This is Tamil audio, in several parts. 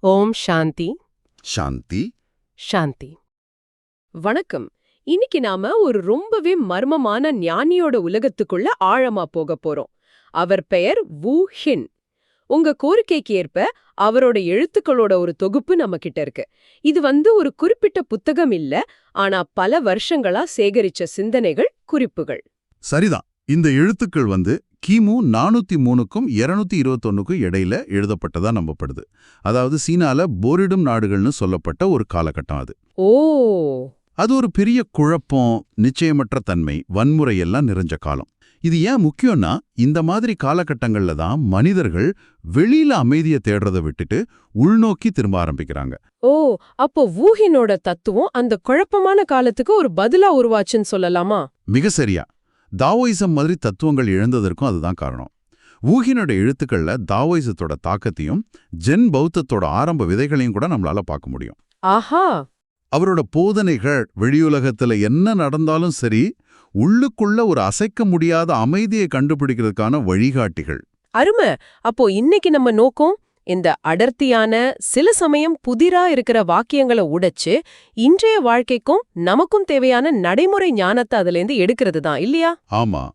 ஓம். சாந்தி. சாந்தி. சாந்தி. வணக்கம். இன்னைக்கு நாம ஒரு ரொம்பவே மர்மமான ஞானியோட உலகத்துக்குள்ள ஆழமா போக போறோம். அவர் பெயர் வு ஹின். உங்க கோரிக்கைக்கு ஏற்ப அவரோட எழுத்துக்களோட ஒரு தொகுப்பு நம்ம கிட்ட இருக்கு. இது வந்து ஒரு குறிப்பிட்ட புத்தகம் இல்ல ஆனா பல வருஷங்களா சேகரிச்ச சிந்தனைகள் குறிப்புகள். சரிதான். இந்த எழுத்துக்கள் வந்து கிமு நானூத்தி மூணுக்கும் இருநூத்தி இருபத்தொன்னுக்கும் இடையில எழுதப்பட்டதா நம்பப்படுது. அதாவது சீனால போரிடும் நாடுகள்னு சொல்லப்பட்ட ஒரு காலகட்டம் அது. ஓ! அது ஒரு பெரிய குழப்பம் நிச்சயமற்ற தன்மை வன்முறை எல்லாம் நிறைஞ்ச காலம். இது ஏன் முக்கியம்னா இந்த மாதிரி காலகட்டங்கள்ல தான் மனிதர்கள் வெளியில அமைதியை தேடுறதை விட்டுட்டு உள்நோக்கி திரும்ப ஆரம்பிக்கிறாங்க. ஓ! அப்போ வூஹினோட தத்துவம் அந்த குழப்பமான காலத்துக்கு ஒரு பதிலா உருவாச்சுன்னு சொல்லலாமா? மிக சரியா. தாவோயிசம் மாதிரி தத்துவங்கள் எழுந்ததற்கும் அதுதான் காரணம். ஊகினோட எழுத்துக்கள்ல தாவோயிசத்தோட தாக்கத்தையும் ஜென் பௌத்தத்தோட ஆரம்ப விதைகளையும் கூட நம்மளால பார்க்க முடியும். ஆஹா! அவரோட போதனைகள் வெளியுலகத்துல என்ன நடந்தாலும் சரி உள்ளுக்குள்ள ஒரு அசைக்க முடியாத அமைதியை கண்டுபிடிக்கிறதுக்கான வழிகாட்டிகள். அருமை! அப்போ இன்னைக்கு நம்ம நோக்கம்? இந்த அடர்த்தியான சில சமயம் புதிரா இருக்கிற வாக்கியங்களை உடைச்சு இன்றைய வாழ்க்கைக்கும் நமக்கும் தேவையான நடைமுறை ஞானத்தை அதுலேருந்து எடுக்கிறது தான் இல்லையா? ஆமா.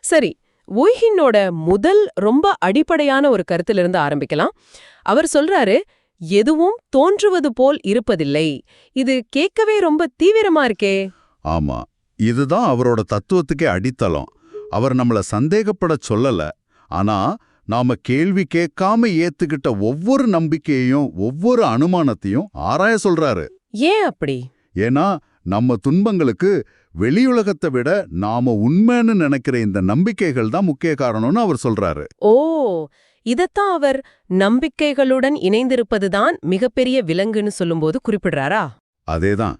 சரி ஒய்ஹினோட முதல் ரொம்ப அடிப்படையான ஒரு கருத்திலிருந்து ஆரம்பிக்கலாம். அவர் சொல்றாரு எதுவும் தோன்றுவது போல் இருப்பதில்லை. இது கேட்கவே ரொம்ப தீவிரமா இருக்கே. ஆமா. இதுதான் அவரோட தத்துவத்துக்கே அடித்தளம். அவர் நம்மள சந்தேகப்படச் சொல்லல. ஆனா நாம கேள்வி கேட்காம ஏத்துக்கிட்ட ஒவ்வொரு நம்பிக்கையையும் ஒவ்வொரு அனுமானத்தையும் ஆராய சொல்றாரு. ஏன் அப்படி? ஏன்னா நம்ம துன்பங்களுக்கு வெளியுலகத்தை விட நாம உண்மைன்னு நினைக்கிற இந்த நம்பிக்கைகள் தான் முக்கிய காரணம்னு அவர் சொல்றாரு. ஓ இதத்தான் அவர் நம்பிக்கைகளுடன் இணைந்திருப்பதுதான் மிகப்பெரிய விலங்குன்னு சொல்லும்போது குறிப்பிடுறாரா? அதேதான்.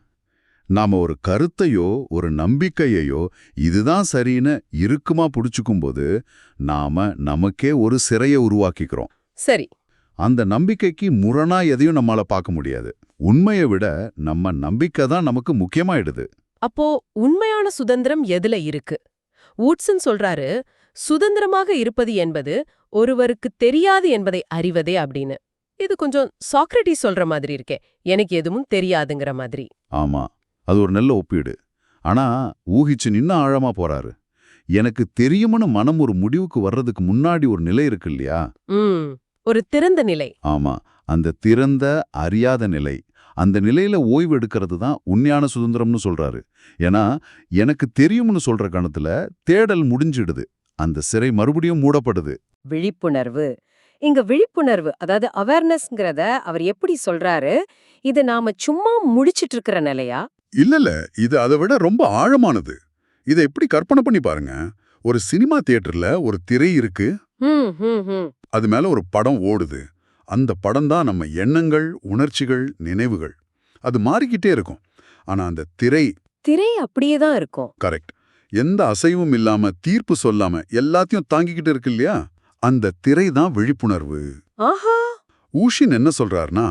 நாம ஒரு கருத்தையோ ஒரு நம்பிக்கையையோ இதுதான் சரின்னு இறுக்கமா புடிச்சுக்கும்போது நாம நமக்கே ஒரு சிறைய உருவாக்கிக்கிறோம். சரி. அந்த நம்பிக்கைக்கு முரணா எதையும் நம்மால பார்க்க முடியாது. உண்மையை விட நம்ம நம்பிக்கை தான் நமக்கு முக்கியமாயிடுது. அப்போ உண்மையான சுதந்திரம் எதுல இருக்கு? வூட்சன் சொல்றாரு சுதந்திரமாக இருப்பது என்பது ஒருவருக்கு தெரியாது என்பதை அறிவதே அப்படின்னு. இது கொஞ்சம் சாக்ரட்டிஸ் சொல்ற மாதிரி இருக்கே. எனக்கு எதுவும் தெரியாதுங்கிற மாதிரி. ஆமா. அது ஒரு நல்ல ஒப்பீடு. ஆனா ஊகிச்சு நின்னு ஆழமா போறாரு. எனக்கு தெரியும்னு மனம் ஒரு முடிவுக்கு வர்றதுக்கு முன்னாடி ஒரு நிலை இருக்கு இல்லையா? ஒரு திறந்த நிலை. ஆமா அந்த திறந்த அறியாத நிலை. அந்த நிலையில ஓய்வு எடுக்கிறது தான் உண்மையான சுதந்திரம்னு சொல்றாரு. ஏன்னா எனக்கு தெரியும்னு சொல்ற கணத்துல தேடல் முடிஞ்சிடுது. அந்த சிறை மறுபடியும் மூடப்படுது. விழிப்புணர்வு. இங்க விழிப்புணர்வு அதாவது அவேர்னஸ்ங்கிறத அவர் எப்படி சொல்றாரு? இது நாம சும்மா முடிச்சிட்டு இருக்கிற நிலையா? இல்லல்ல இது அதை விட ரொம்ப ஆழமானது. இதை எப்படி கற்பனை பண்ணி பாருங்க. ஒரு சினிமா தியேட்டர்ல ஒரு திரை இருக்கு. அது மேல ஒரு படம் ஓடுது. அந்த படம் தான் நம்ம எண்ணங்கள் உணர்ச்சிகள் நினைவுகள். அது மாறிக்கிட்டே இருக்கும். ஆனா அந்த திரை திரை அப்படியே தான் இருக்கும். கரெக்ட். எந்த அசைவும் இல்லாம தீர்ப்பு சொல்லாம எல்லாத்தையும் தாங்கிக்கிட்டு இருக்கு இல்லையா? அந்த திரை தான் விழிப்புணர்வு. ஊஷின் என்ன சொல்றாருன்னா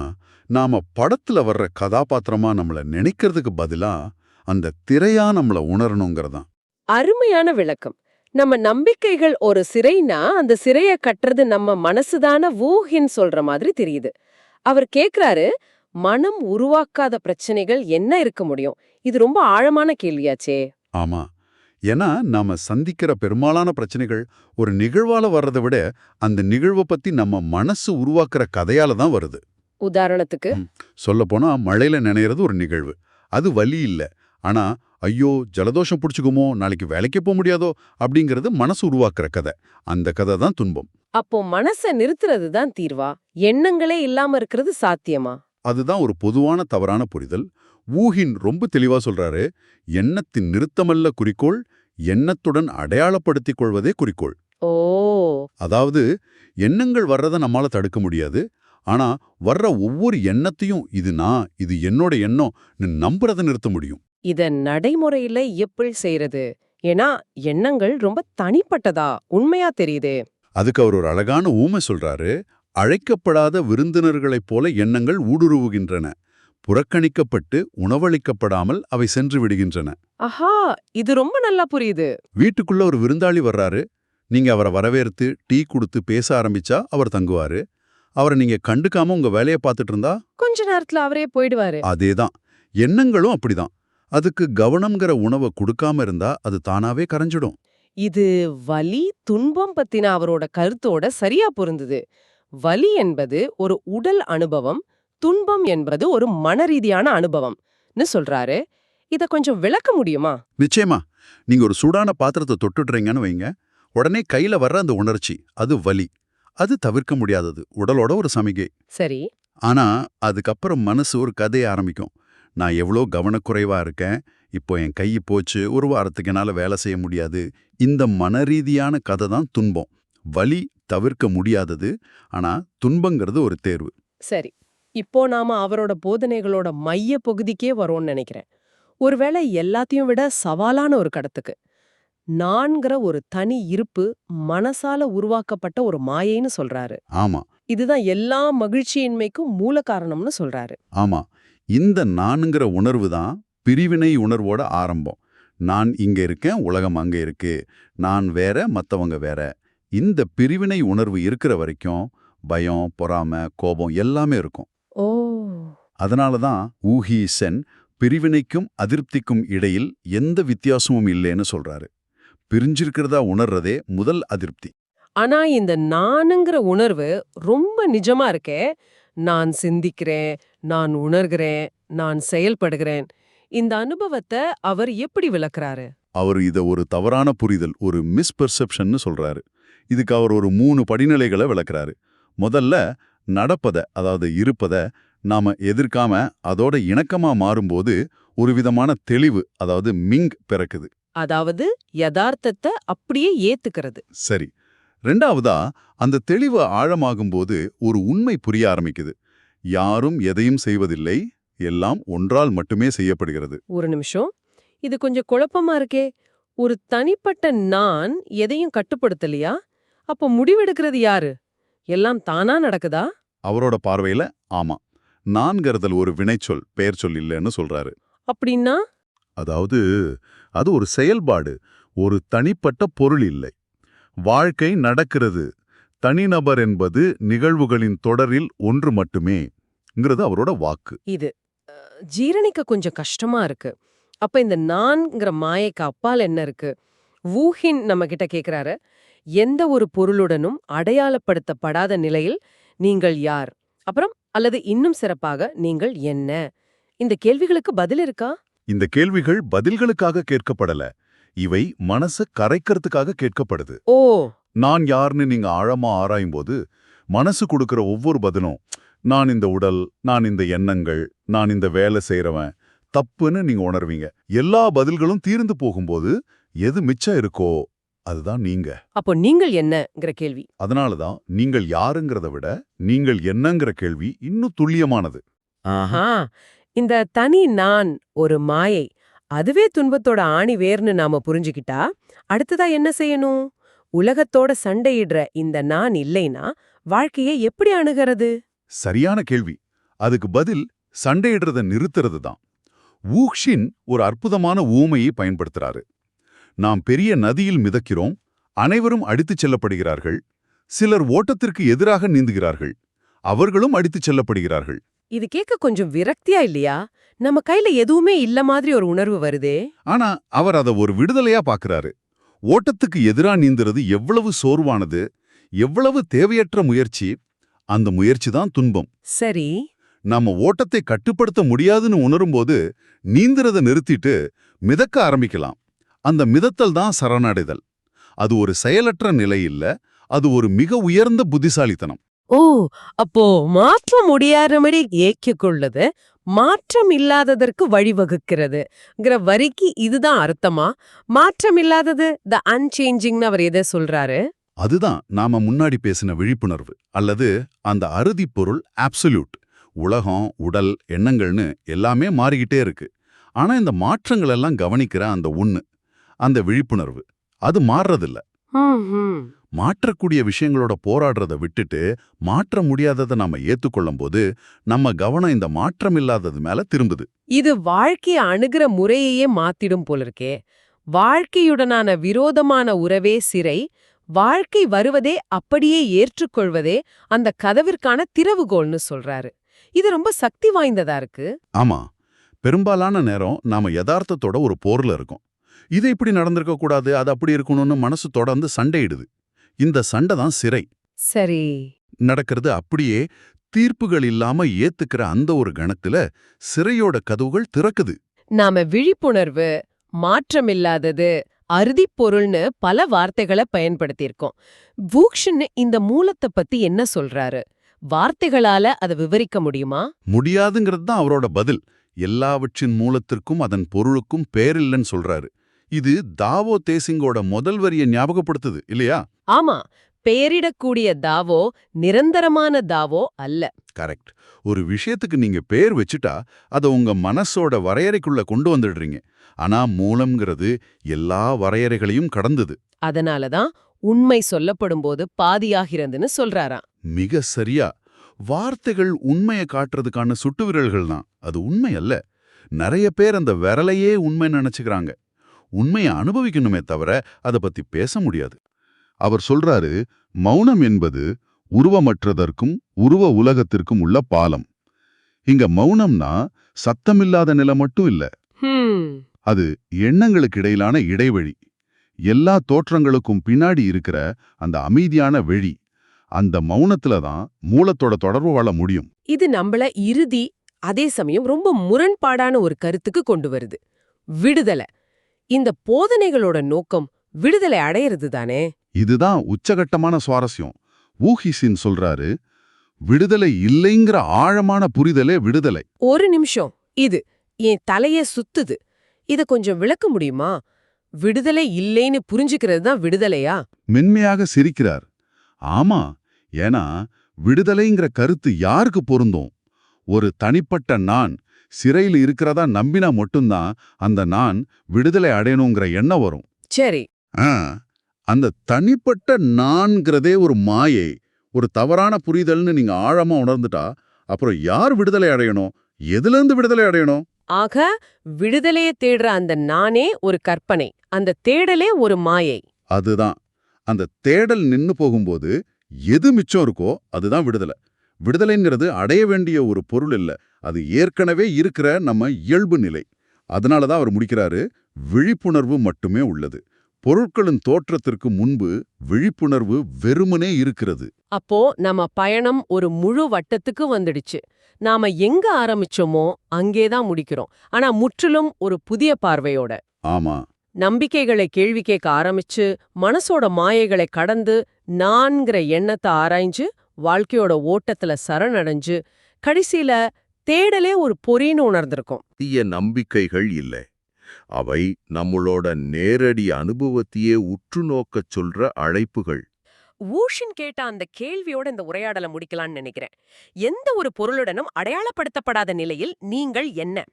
நாம படத்துல வர்ற கதாபாத்திரமா நம்மள நினைக்கிறதுக்கு பதிலா அந்த திரையா நம்மள உணரணுங்கிறதான். அருமையான விளக்கம். நம்ம நம்பிக்கைகள் ஒரு சிறைனா அந்த சிறைய கட்டுறது நம்ம மனசுதான வூஹின் சொல்ற மாதிரி தெரியுது. அவர் கேக்குறாரு மனம் உருவாக்காத பிரச்சனைகள் என்ன இருக்க முடியும்? இது ரொம்ப ஆழமான கேள்வியாச்சே. ஆமா. ஏன்னா நாம சந்திக்கிற பெரும்பாலான பிரச்சனைகள் ஒரு நிகழ்வால வர்றதை விட அந்த நிகழ்வை பத்தி நம்ம மனசு உருவாக்குற கதையால தான் வருது. உதாரணத்துக்கு? சொல்லப்போனா மழையில நினைறது ஒரு நிகழ்வு. அது வலி இல்ல. ஆனா ஐயோ ஜலதோஷம் பிடிச்சுக்குமோ நாளைக்கு வேலைக்கு போக முடியாதோ அப்படிங்கிறது மனசு உருவாக்குற கதை. அந்த கதை தான் துன்பம். அப்போ மனச நிறுத்துறது தான் தீர்வா? எண்ணங்களே இல்லாம இருக்கிறது சாத்தியமா? அதுதான் ஒரு பொதுவான தவறான புரிதல். ஊகின் ரொம்ப தெளிவா சொல்றாரு எண்ணத்தின் நிறுத்தமல்ல குறிக்கோள் எண்ணத்துடன் அடையாளப்படுத்திக் கொள்வதே குறிக்கோள். ஓ. அதாவது எண்ணங்கள் வர்றதை நம்மால தடுக்க முடியாது ஆனா வர்ற ஒவ்வொரு எண்ணத்தையும் இது நான் இது என்னோட எண்ணம் நம்புறதை நிறுத்த முடியும். இத நடைமுறையில எப்படி செய்யறது ஏன்னா எண்ணங்கள் ரொம்ப தனிப்பட்டதா? உண்மையா தெரியுதே. அதுக்கு அவர் ஒரு அழகான ஊமை சொல்றாரு. அழைக்கப்படாத விருந்தினர்களைப் போல எண்ணங்கள் ஊடுருவுகின்றன. புறக்கணிக்கப்பட்டு உணவளிக்கப்படாமல் அவை சென்று விடுகின்றன. ஆஹா! இது ரொம்ப நல்லா புரியுது. வீட்டுக்குள்ள ஒரு விருந்தாளி வர்றாரு. நீங்க அவரை வரவேற்று டீ கொடுத்து பேச ஆரம்பிச்சா அவர் தங்குவாரு. அவரை நீங்க கண்டுக்காம உங்க வேலையை பார்த்துட்டு இருந்தா கொஞ்ச நேரத்துல அவரே போயிடுவாரு. அதேதான். எண்ணங்களும் அப்படிதான். அதுக்கு கவனம்ங்கிற உணவை கொடுக்காம இருந்தா அது தானாவே கரைஞ்சிடும். இது வலி துன்பம் பத்தின அவரோட கருத்தோட சரியா பொருந்துது. வலி என்பது ஒரு உடல் அனுபவம் துன்பம் என்பது ஒரு மனரீதியான அனுபவம்னு சொல்றாரு. இத கொஞ்சம் விளக்க முடியுமா? நிச்சயமா. நீங்க ஒரு சூடான பாத்திரத்தை தொட்டுடுறீங்கன்னு வைங்க. உடனே கையில வர்ற அந்த உணர்ச்சி அது வலி. அது தவிர்க்க முடியாதது. உடலோட ஒரு சமிகை. சரி. ஆனா அதுக்கப்புறம் மனசு ஒரு கதையை ஆரம்பிக்கும். நான் எவ்வளோ கவனக்குறைவா இருக்கேன். இப்போ என் கை போச்சு. ஒரு வாரத்துக்கு என்னால வேலை செய்ய முடியாது. இந்த மனரீதியான கதை தான் துன்பம். வலி தவிர்க்க முடியாதது. ஆனா துன்பங்கிறது ஒரு தேர்வு. சரி. இப்போ நாம அவரோட போதனைகளோட மைய பகுதிக்கே வரோம்னு நினைக்கிறேன். ஒருவேளை எல்லாத்தையும் விட சவாலான ஒரு கடத்துக்கு. நான்கிற ஒரு தனி இருப்பு மனசால உருவாக்கப்பட்ட ஒரு மாயைன்னு சொல்றாரு. ஆமா. இதுதான் எல்லா மகிழ்ச்சியின்மைக்கும் மூல காரணம்னு சொல்றாரு. ஆமா. இந்த நானுங்கிற உணர்வு தான் பிரிவினை உணர்வோட ஆரம்பம். நான் இங்க இருக்கேன் உலகம் அங்க இருக்கு. நான் வேற மத்தவங்க வேற. இந்த பிரிவினை உணர்வு இருக்கிற வரைக்கும் பயம் பொறாம கோபம் எல்லாமே இருக்கும். ஓ. அதனால தான் ஊஹி சென் பிரிவினைக்கும் அதிருப்திக்கும் இடையில் எந்த வித்தியாசமும் இல்லைன்னு சொல்றாரு. பிரிஞ்சிருக்கிறதா உணர்றதே முதல் அதிருப்தி. ஆனா இந்த நானுங்கிற உணர்வு ரொம்ப நிஜமா இருக்கே. நான் சிந்திக்கிறேன் நான் உணர்கிறேன் நான் செயல்படுகிறேன். இந்த அனுபவத்தை அவர் எப்படி விளக்குறாரு? அவர் இத ஒரு தவறான புரிதல் ஒரு மிஸ்பெர்செப்ஷன்னு சொல்றாரு. இதுக்கு அவர் ஒரு மூணு படிநிலைகளை விளக்குறாரு. முதல்ல நடப்பத அதாவது இருப்பத நாம எதிர்க்காம அதோட இணக்கமா மாறும்போது ஒரு விதமான தெளிவு அதாவது மிங் பிறக்குது. அதாவது யதார்த்தத்தை அப்படியே ஏத்துக்கிறது. சரி. ரெண்டாவதா அந்த தெளிவு ஆழமாகும்போது ஒரு உண்மை புரிய ஆரம்பிக்குது. யாரும் எதையும் செய்வதில்லை எல்லாம் ஒன்றால் மட்டுமே செய்யப்படுகிறது. ஒரு நிமிஷம். இது கொஞ்சம் குழப்பமா இருக்கே. ஒரு தனிப்பட்ட நான் எதையும் கட்டுப்படுத்தலையா? அப்ப முடிவெடுக்கிறது யாரு? எல்லாம் தானா நடக்குதா? அவரோட பார்வையில ஆமா. நான்கறுதல் ஒரு வினைச்சொல் பெயர் சொல் இல்லைன்னு சொல்றாரு. அப்படின்னா? அதாவது அது ஒரு செயல்பாடு ஒரு தனிப்பட்ட பொருள் இல்லை. வாழ்க்கை நடக்கிறது. தனிநபர் என்பது நிகழ்வுகளின் தொடரில் ஒன்று மட்டுமேங்கிறது அவரோட வாக்கு. இது ஜீரணிக்க கொஞ்சம் கஷ்டமா இருக்கு. அப்ப இந்த நான்ங்கிற மாயைக்கு அப்பால் என்ன இருக்கு? வூஹின் நம்ம கிட்ட கேக்குறாரு எந்த ஒரு பொருளுடனும் அடையாளப்படுத்தப்படாத நிலையில் நீங்கள் யார்? அப்புறம் அல்லது இன்னும் சிறப்பாக நீங்கள் என்ன? இந்த கேள்விகளுக்கு பதில் இருக்கா? இந்த கேள்விகள் பதில்களுக்காக கேட்கப்படல. இவை மனசு கரைக்கிறதுக்காக கேட்கப்படுது. ஓ. நான் யாருன்னு நீங்க ஆழமா ஆராயும்போது மனசு கொடுக்கிற ஒவ்வொரு பதிலும் நான் இந்த உடல் நான் இந்த எண்ணங்கள் நான் இந்த வேலை செய்றவன் தப்புன்னு நீங்க உணர்வீங்க. எல்லா பதில்களும் தீர்ந்து போகும்போது எது மிச்சம் இருக்கோ அதுதான் நீங்க. அப்போ நீங்கள் என்னங்கிற கேள்வி. அதனாலதான் நீங்கள் யாருங்கிறத விட நீங்கள் என்னங்கிற கேள்வி இன்னும் துல்லியமானது. ஆஹா. இந்த தனி நான் ஒரு மாயை அதுவே துன்பத்தோட ஆணி வேர்னு நாம புரிஞ்சுக்கிட்டா அடுத்ததா என்ன செய்யணும்? உலகத்தோட சண்டையிடுற இந்த நான் இல்லைனா வாழ்க்கையை எப்படி அணுகிறது? சரியான கேள்வி. அதுக்கு பதில் சண்டையிடுறத நிறுத்துறது தான் வூக்ஷின் ஒரு அற்புதமான ஊமையை பயன்படுத்துறாரு. நாம் பெரிய நதியில் மிதக்கிறோம் அனைவரும் அடித்துச் செல்லப்படுகிறார்கள் சிலர் ஓட்டத்திற்கு எதிராக நீந்துகிறார்கள் அவர்களும் அடித்துச் செல்லப்படுகிறார்கள். இது கேட்க கொஞ்சம் விரக்தியா இல்லையா? நம்ம கையில எதுவுமே இல்ல மாதிரி ஒரு உணர்வு வருதே. ஆனா அவர் அதை ஒரு விடுதலையா பார்க்கறாரு ஓட்டத்துக்கு எதிரா நீந்துறது எவ்வளவு சோர்வானது எவ்வளவு தேவையற்ற முயற்சி அந்த முயற்சி தான் துன்பம். சரி. நாம ஓட்டத்தை கட்டுப்படுத்த முடியாதுன்னு உணரும்போது நீந்துறத நிறுத்திட்டு மிதக்க ஆரம்பிக்கலாம். அந்த மிதத்தல் தான் சரணடைதல். அது ஒரு செயலற்ற நிலை இல்ல அது ஒரு மிக உயர்ந்த புத்திசாலித்தனம். ஓ அப்போ மாற்ற முடியாதபடி ஏக்கிக்கொள்ளது மாற்றம் இல்லாததற்கு வழிவகுக்கிறதுங்கிற வரிக்கு இதுதான் அர்த்தமா? மாற்றம் இல்லாதது த அன்சேஞ்சிங்னு அவர் எதை சொல்றாரு? அதுதான் நாம முன்னாடி பேசின விழிப்புணர்வு அல்லது அந்த அறுதி பொருள் ஆப்சல்யூட் உலகம் உடல் எண்ணங்கள்னு எல்லாமே மாறிக்கிட்டே இருக்கு. ஆனா இந்த மாற்றங்கள் எல்லாம் கவனிக்கிற அந்த ஒண்ணு அந்த விழிப்புணர்வு அது மாறுறதில்ல. மாற்றக்கூடிய விஷயங்களோட போராடுறத விட்டுட்டு மாற்ற முடியாததை நாம ஏத்துக்கொள்ளும் போது நம்ம கவனம் இந்த மாற்றம் இல்லாதது மேல திரும்புது. இது வாழ்க்கைய அணுகிற முறையையே மாத்திடும் போல இருக்கே வாழ்க்கையுடனான விரோதமான உறவே சிறை. வாழ்க்கை வருவதே அப்படியே ஏற்றுக்கொள்வதே அந்த கதவிற்கான திறவுகோல்னு சொல்றாரு. இது ரொம்ப சக்தி வாய்ந்ததா இருக்கு? ஆமா. பெரும்பாலான நேரம் நாம யதார்த்தத்தோட ஒரு போர்ல இருக்கோம். இது இப்படி நடந்திருக்க கூடாது அது அப்படி இருக்கணும்னு மனசு தொடர்ந்து சண்டையிடுது. இந்த சண்டை தான் சிறை. சரி. நடக்கிறது அப்படியே தீர்ப்புகள் இல்லாம ஏத்துக்கிற அந்த ஒரு கணத்துல சிறையோட கதவுகள் திறக்குது. நாம விழிப்புணர்வு மாற்றமில்லாதது அறுதிப் பொருள்னு பல வார்த்தைகளை பயன்படுத்தியிருக்கோம். வூக்ஷன் இந்த மூலத்தை பத்தி என்ன சொல்றாரு? வார்த்தைகளால அதை விவரிக்க முடியுமா? முடியாதுங்கிறது தான் அவரோட பதில். எல்லாவற்றின் மூலத்திற்கும் அதன் பொருளுக்கும் பேரில்லைன்னு சொல்றாரு. இது தாவோ தேசிங்கோட முதல் வரியை ஞாபகப்படுத்துது இல்லையா? ஆமா. பெயரிடக்கூடிய தாவோ நிரந்தரமான தாவோ அல்ல. கரெக்ட். ஒரு விஷயத்துக்கு நீங்க பேர் வச்சுட்டா அதை உங்க மனசோட வரையறைக்குள்ள கொண்டு வந்துடுறீங்க. ஆனா மூலம்ங்கிறது எல்லா வரையறைகளையும் கடந்தது. அதனாலதான் உண்மை சொல்லப்படும்போது பாதியாகிறதுன்னு சொல்றாராம். மிக சரியா. வார்த்தைகள் உண்மையை காட்டுறதுக்கான சுட்டு விரல்கள் தான் அது உண்மை அல்ல. நிறைய பேர் அந்த விரலையே உண்மை நினைச்சுக்கிறாங்க. உண்மையை அனுபவிக்கணுமே தவிர அதை பத்தி பேச முடியாது. அவர் சொல்றாரு மௌனம் என்பது உருவமற்றதற்கும் உருவ உலகத்திற்கும் உள்ள பாலம். இங்க மௌனம்னா சத்தமில்லாத நிலை மட்டும் இல்ல. அது எண்ணங்களுக்கு இடையிலான இடைவெளி. எல்லா தோற்றங்களுக்கும் பின்னாடி இருக்கிற அந்த அமைதியான வெளி அந்த மௌனத்துல தான் மூலத்தோட தொடர்பு வாழ முடியும். இது நம்மள இறுதி அதே சமயம் ரொம்ப முரண்பாடான ஒரு கருத்துக்கு கொண்டு வருது. விடுதலை. இந்த போதனைகளோட நோக்கம் விடுதலை அடையிறது தானே? இதுதான் உச்சகட்டமான சுவாரஸ்யம். ஊஹிசின் சொல்றாரு விடுதலை இல்லைங்கிற ஆழமான புரிதலே விடுதலை. ஒரு நிமிஷம் இது என் தலைய சுத்துது. இத கொஞ்சம் விளக்க முடியுமா? விடுதலை இல்லைன்னு புரிஞ்சுக்கிறது தான் விடுதலையா? மென்மையாக சிரிக்கிறார். ஆமா ஏன்னா விடுதலைங்கிற கருத்து யாருக்கு பொருந்தும்? ஒரு தனிப்பட்ட நான் சிறையில் இருக்கிறதா நம்பினா மட்டும்தான் அந்த நான் விடுதலை அடையணுங்கிற எண்ணம் வரும். சரி. அந்த தனிப்பட்ட நான்கிறதே ஒரு மாயை ஒரு தவறான புரிதல்னு நீங்க ஆழமா உணர்ந்துட்டா அப்புறம் யார் விடுதலை அடையணும்? எதுல இருந்து விடுதலை அடையணும்? ஆக விடுதலையை தேடுற அந்த நானே ஒரு கற்பனை அந்த தேடலே ஒரு மாயை. அதுதான். அந்த தேடல் நின்னு போகும்போது எது மிச்சம் இருக்கோ அதுதான் விடுதலை. விடுதலைங்கிறது அடைய வேண்டிய ஒரு பொருள் இல்ல. அது ஏற்கனவே இருக்கிற நம்ம இயல்பு நிலை. அதனால தான் அவர் முடிக்கிறாரு விழிப்புணர்வு மட்டுமே உள்ளது. பொருட்களின் தோற்றத்திற்கு முன்பு விழிப்புணர்வு வெறுமனே இருக்கிறது. அப்போ நம்ம பயணம் ஒரு முழு வட்டத்துக்கு வந்துடுச்சு. நாம எங்க ஆரம்பிச்சோமோ அங்கேதான் முடிக்கிறோம். ஆனா முற்றிலும் ஒரு புதிய பார்வையோட. ஆமா. நம்பிக்கைகளை கேள்வி கேட்க ஆரம்பிச்சு மனசோட மாயைகளை கடந்து நான்கிற எண்ணத்தை ஆராய்ஞ்சு வாழ்க்கையோட ஓட்டத்துல சரணடைஞ்சு கடைசியில தேடலே ஒரு பொறின்னு உணர்ந்திருக்கோம். தீய நம்பிக்கைகள் இல்லை. அவை நம்மளோட நேரடி அனுபவத்தையே உற்று நோக்கச் சொல்ற அழைப்புகள். ஊஷின் கேட்ட அந்த கேள்வியோட இந்த உரையாடலை முடிக்கலாம்னு நினைக்கிறேன். எந்த ஒரு பொருளுடனும் அடையாளப்படுத்தப்படாத நிலையில் நீங்கள் என்ன?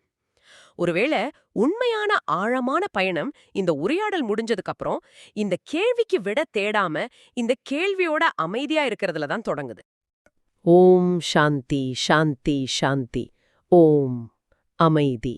ஒருவேளை உண்மையான ஆழமான பயணம் இந்த உரையாடல் முடிஞ்சதுக்கு அப்புறம் இந்த கேள்விக்கு விட தேடாம இந்த கேள்வியோட அமைதியா இருக்கிறதுல தான் தொடங்குது. ஓம் சாந்தி சாந்தி சாந்தி. ஓம் அமைதி.